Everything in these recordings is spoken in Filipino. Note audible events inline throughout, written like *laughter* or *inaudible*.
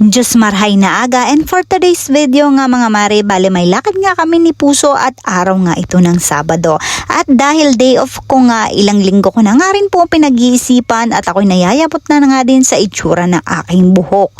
Diyos marhay na aga and for today's video nga mga mare, bali may lakad nga kami ni Puso at araw nga ito ng Sabado. At dahil day off ko nga, ilang linggo ko na nga rin po pinag-iisipan at ako'y nayayapot na, na nga din sa itsura ng aking buhok.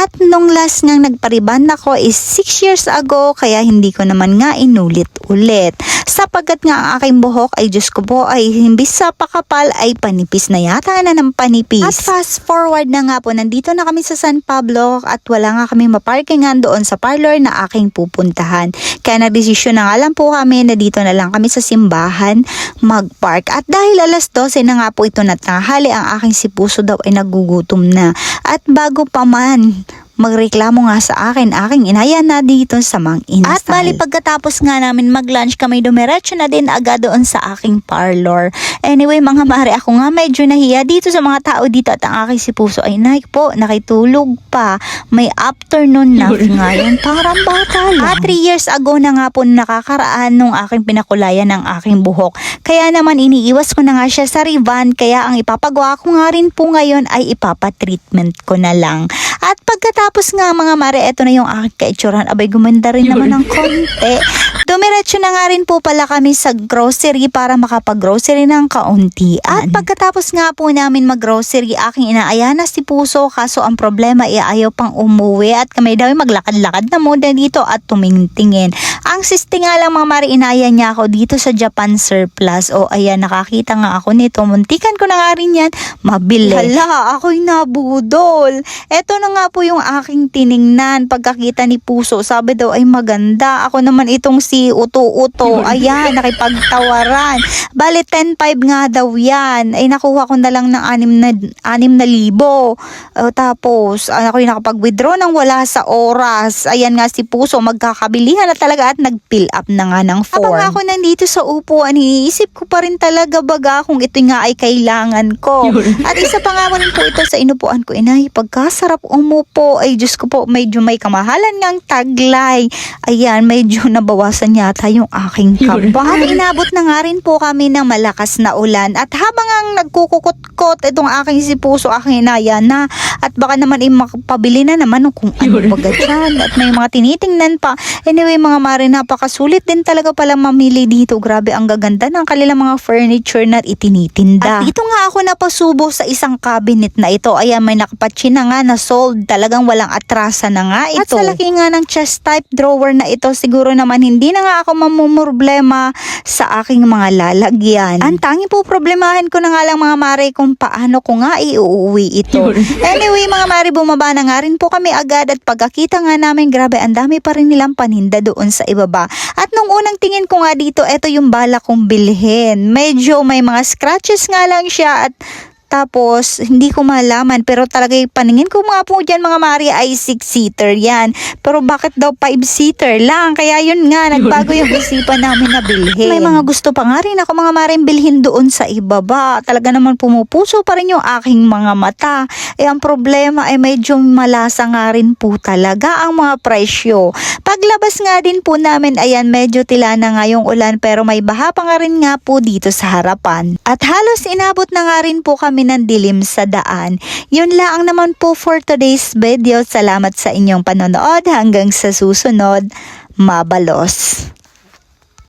At nung last nga nagpariban ako is 6 years ago kaya hindi ko naman nga inulit-ulit. Sapagkat nga ang aking buhok ay Diyos ko po ay himbis sa pakapal ay panipis na yata na ng panipis. At fast forward na nga po, nandito na kami sa San Pablo at wala nga kami maparkingan doon sa parlor na aking pupuntahan. Kaya nagdesisyon na nga lang po kami na dito na lang kami sa simbahan magpark. At dahil alas 12 na nga po ito na tanghali, ang aking si Puso daw ay nagugutom na. At bago pa man magreklamo nga sa akin, aking inaya na dito sa mang inasal. At bali pagkatapos nga namin mag-lunch kami dumiretso na din agad doon sa aking parlor. Anyway mga mare, ako nga medyo nahiya dito sa mga tao dito at ang aking si Puso ay nay po, nakitulog pa. May afternoon nap nga yun, parang bata lang. At 3 years ago na nga po nakakaraan nung aking pinakulayan ng aking buhok. Kaya naman iniiwas ko na nga siya sa Rivan, kaya ang ipapagawa ko nga rin po ngayon ay ipapatreatment ko na lang. At pagkatapos nga mga mare, eto na yung aking kaitsuran. Abay, gumanda rin naman ng konti. *laughs* Dumiretso na nga rin po pala kami sa grocery para makapag-grocery ng kauntian. At pagkatapos nga po namin mag-grocery, aking inaaya na si Puso kaso ang problema ay ayaw pang umuwi at kami daw ay maglakad-lakad na muna dito at tumingtingin. Ang siste nga lang mga mare, inaya niya ako dito sa Japan Surplus. O ayan, nakakita nga ako nito. Muntikan ko na nga rin yan. Mabili. Hala, ako'y nabudol. Eto na nga po yung aking tiningnan. Pagkakita ni Puso, sabi daw ay maganda. Ako naman itong si Uto-Uto. *laughs* Ayan, nakipagtawaran. Bale, 10.5 nga daw yan. Ay nakuha ko na lang ng 6 na, 6 na libo. Uh, tapos, uh, ako'y nakapag-withdraw ng wala sa oras. Ayan nga si Puso, magkakabilihan na talaga at nag-fill up na nga ng form. Habang ako nandito sa upuan, iniisip ko pa rin talaga baga kung ito nga ay kailangan ko. *laughs* At isa pa nga rin po ito sa inupuan ko, inay, pagkasarap umupo, ay Diyos ko po, medyo may kamahalan ngang taglay. Ayan, medyo *laughs* nabawasan yata yung aking kaba. Inabot na nga rin po kami ng malakas na ulan. At habang ang nagkukukot-kot itong aking si Puso, aking inaya na, at baka naman ay makapabili na naman kung ano dyan. At may mga tinitingnan pa. Anyway, mga mare, napakasulit din talaga pala mamili dito. Grabe, ang gaganda ng kanilang mga furniture na itinitinda. At dito nga ako napasubo sa isang cabinet na ito. Ayan, may nakapatsi na nga na sold. Talagang walang atrasa na nga ito. At sa laki nga ng chest type drawer na ito, siguro naman hindi na nga ako mamumroblema sa aking mga lalagyan. Ang tangi po problemahin ko na nga lang mga mare kung paano ko nga iuuwi ito. *laughs* anyway, mga mare, bumaba na nga rin po kami agad at pagkakita nga namin, grabe, ang dami pa rin nilang paninda doon sa ibaba. At nung unang tingin ko nga dito, ito yung bala kong bilhin. Medyo may mga scratches nga lang siya at tapos, hindi ko malaman. Pero talaga yung paningin ko mga po dyan mga Mari ay 6-seater yan. Pero bakit daw 5-seater lang? Kaya yun nga, nagbago yung isipan namin na bilhin. May mga gusto pa nga rin ako mga Mari bilhin doon sa ibaba. Talaga naman pumupuso pa rin yung aking mga mata. Eh ang problema ay medyo malasa nga rin po talaga ang mga presyo. Paglabas nga din po namin, ayan medyo tila na nga yung ulan pero may baha pa nga rin nga po dito sa harapan. At halos inabot na nga rin po kami ng dilim sa daan. Yun lang naman po for today's video. Salamat sa inyong panonood. Hanggang sa susunod, mabalos.